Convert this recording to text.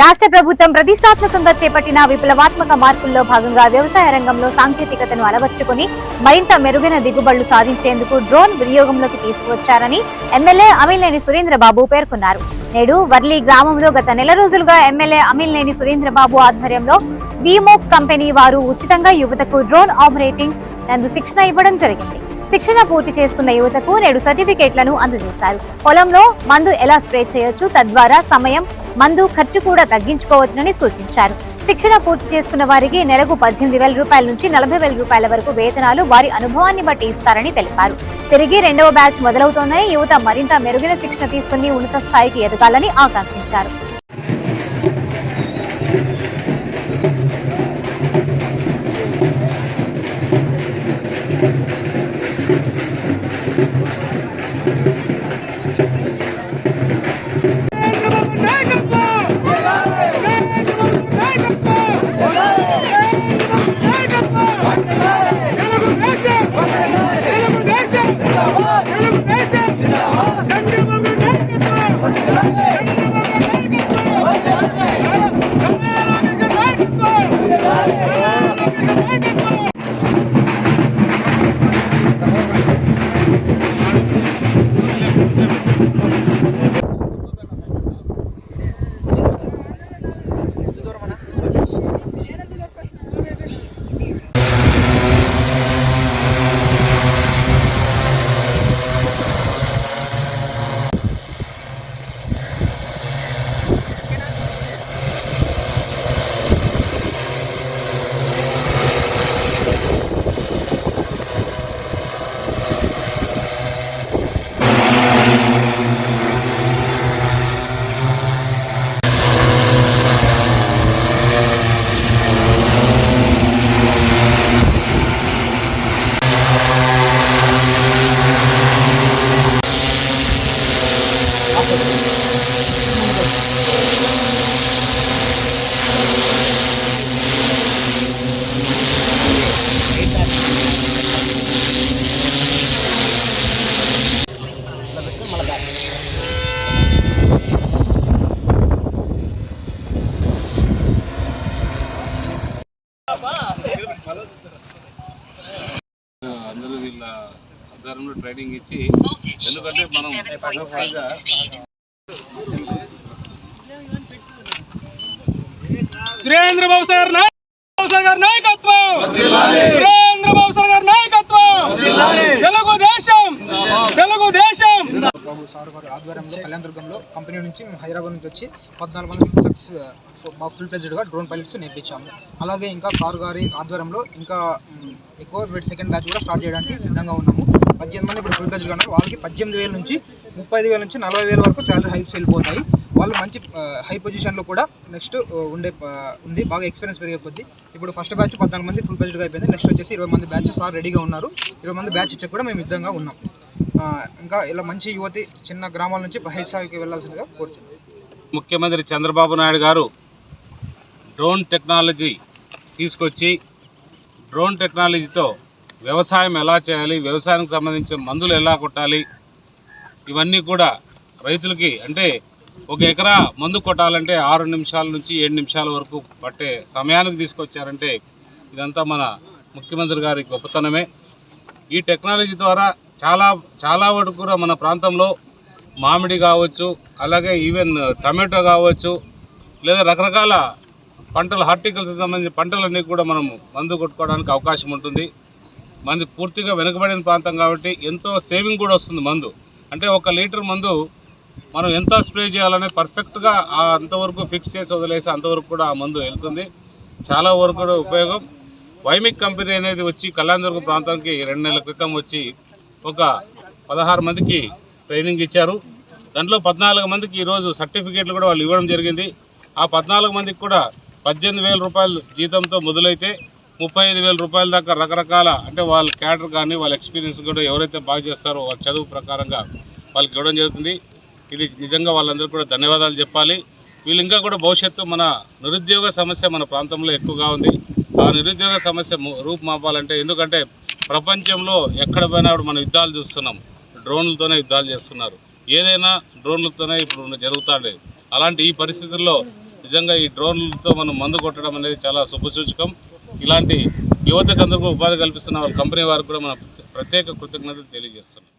రాష్ట్ర ప్రభుత్వం ప్రతిష్టాత్మకంగా చేపట్టిన విప్లవాత్మక మార్పుల్లో భాగంగా వ్యవసాయ రంగంలో సాంకేతికతను అలవర్చుకుని మరింత మెరుగైన దిగుబడులు సాధించేందుకు డ్రోన్ వినియోగంలోకి తీసుకువచ్చారని ఎమ్మెల్యే అమిల్నేని సురేంద్రబాబు పేర్కొన్నారు. నేడు వర్లి గ్రామంలో గత నెల రోజులుగా ఎమ్మెల్యే అమిల్నేని సురేంద్రబాబు ఆధ్వర్యంలో వీమోక్ కంపెనీ వారు ఉచితంగా యువతకు డ్రోన్ ఆపరేటింగ్ నందు శిక్షణ ఇవ్వడం జరిగింది. శిక్షణ పూర్తి చేసుకున్న యువతకు నేడు సర్టిఫికేట్లను అందజేశారు. పొలంలో మందు ఎలా స్ప్రే చేయొచ్చు? తద్వారా సమయం మందు ఖర్చు కూడా తగ్గించుకోవచ్చునని సూచించారు. శిక్షణ పూర్తి చేసుకున్న వారికి నెలకు పద్దెనిమిది వేల రూపాయల నుంచి నలభై వేల రూపాయల వరకు వేతనాలు వారి అనుభవాన్ని బట్టి ఇస్తారని తెలిపారు. తిరిగి రెండవ బ్యాచ్ మొదలవుతోందని యువత మరింత మెరుగైన శిక్షణ తీసుకుని ఉన్నత స్థాయికి ఎదగాలని ఆకాంక్షించారు. అందరూ వీళ్ళ ఆధ్వర్యంలో ట్రైనింగ్ ఇచ్చి ఎందుకంటే మనం సురేంద్ర బాబు సార్ గారి నాయకత్వం! సురేంద్ర బాబు సార్ గారి నాయకత్వం! తెలుగు దేశం! తెలుగు దేశం! బాబు సార్ గారు ఆధ్వర్యంలో కళ్యాణదుర్గంలో కంపెనీ నుంచి మేము హైదరాబాద్ నుంచి వచ్చి పద్నాలుగు మంది సక్సెస్ మా ఫుల్ ప్లేజ్డ్గా డ్రోన్ పైలట్స్ నేర్పించాము. అలాగే ఇంకా కారు గారి ఆధ్వర్యంలో ఇంకా ఎక్కువ సెకండ్ బ్యాచ్ కూడా స్టార్ట్ చేయడానికి సిద్ధంగా ఉన్నాము. పద్దెనిమిది మంది ఇప్పుడు ఫుల్ ప్లేజ్గా ఉన్నారు. వాళ్ళకి పద్దెనిమిది వేల నుంచి ముప్పై ఐదు వేల నుంచి నలభై వేల వరకు శాలరీ హైప్స్ వెళ్ళిపోతాయి. వాళ్ళు మంచి హై పొజిషన్లో కూడా నెక్స్ట్ ఉండే ఉంది. బాగా ఎక్స్పీరియన్స్ పెరిగే కొద్దీ ఇప్పుడు ఫస్ట్ బ్యాచ్ పద్నాలుగు మంది ఫుల్ ప్లేజ్డ్గా అయిపోయింది. నెక్స్ట్ వచ్చేసి ఇరవై మంది బ్యాచ్ సార్ రెడీగా ఉన్నారు. ఇరవై మంది బ్యాచ్ ఇచ్చే కూడా మేము యుద్ధంగా ఉన్నాం. ఇంకా ఇలా మంచి యువతి చిన్న గ్రామాల నుంచి పై వెళ్ళాల్సిందిగా కోరుచున్నాను ముఖ్యమంత్రి చంద్రబాబు నాయుడు గారు డ్రోన్ టెక్నాలజీ తీసుకొచ్చి డ్రోన్ టెక్నాలజీతో వ్యవసాయం ఎలా చేయాలి వ్యవసాయానికి సంబంధించిన మందులు ఎలా కొట్టాలి ఇవన్నీ కూడా రైతులకి అంటే ఒక ఎకరా మందు కొట్టాలంటే ఆరు నిమిషాల నుంచి ఏడు నిమిషాల వరకు పట్టే సమయానికి తీసుకొచ్చారంటే ఇదంతా మన ముఖ్యమంత్రి గారి గొప్పతనమే. ఈ టెక్నాలజీ ద్వారా చాలా చాలా వరకు కూడా మన ప్రాంతంలో మామిడి కావచ్చు అలాగే ఈవెన్ టమాటో కావచ్చు లేదా రకరకాల పంటలు హార్టికల్స్కి సంబంధించిన పంటలన్నీ కూడా మనం మందు కొట్టుకోవడానికి అవకాశం ఉంటుంది. మంది పూర్తిగా వెనుకబడిన ప్రాంతం కాబట్టి ఎంతో సేవింగ్ కూడా వస్తుంది మందు. అంటే ఒక లీటర్ మందు మనం ఎంత స్ప్రే చేయాలనే పర్ఫెక్ట్గా అంతవరకు ఫిక్స్ చేసి వదిలేసి అంతవరకు కూడా ఆ మందు వెళ్తుంది. చాలా వరకు కూడా ఉపయోగం. వైమిక్ కంపెనీ అనేది వచ్చి కళ్యాణదుర్గం ప్రాంతానికి రెండు నెలల క్రితం వచ్చి ఒక పదహారు మందికి ట్రైనింగ్ ఇచ్చారు. దాంట్లో పద్నాలుగు మందికి ఈరోజు సర్టిఫికేట్లు కూడా వాళ్ళు ఇవ్వడం జరిగింది. ఆ పద్నాలుగు మందికి కూడా పద్దెనిమిది వేల రూపాయలు జీతంతో మొదలైతే ముప్పై ఐదు వేల రూపాయల దాకా రకరకాల అంటే వాళ్ళ క్యాడర్ కానీ వాళ్ళ ఎక్స్పీరియన్స్ కూడా ఎవరైతే బాగా చేస్తారో వాళ్ళ చదువు ప్రకారంగా వాళ్ళకి ఇవ్వడం జరుగుతుంది. ఇది నిజంగా వాళ్ళందరూ కూడా ధన్యవాదాలు చెప్పాలి. వీళ్ళు ఇంకా కూడా భవిష్యత్తు మన నిరుద్యోగ సమస్య మన ప్రాంతంలో ఎక్కువగా ఉంది. ఆ నిరుద్యోగ సమస్య రూపుమాపాలంటే ఎందుకంటే ప్రపంచంలో ఎక్కడ పోయినా మనం యుద్ధాలు చూస్తున్నాం. డ్రోన్లతోనే యుద్ధాలు చేస్తున్నారు. ఏదైనా డ్రోన్లతోనే ఇప్పుడు జరుగుతాండేది అలాంటి ఈ పరిస్థితుల్లో నిజంగా ఈ డ్రోన్లతో మనం మందు కొట్టడం అనేది చాలా శుభసూచకం. ఇలాంటి యువతకు అందరికీ ఉపాధి కల్పిస్తున్న వాళ్ళ కంపెనీ వారికి కూడా మనం ప్రత్యేక కృతజ్ఞతలు తెలియజేస్తున్నాం.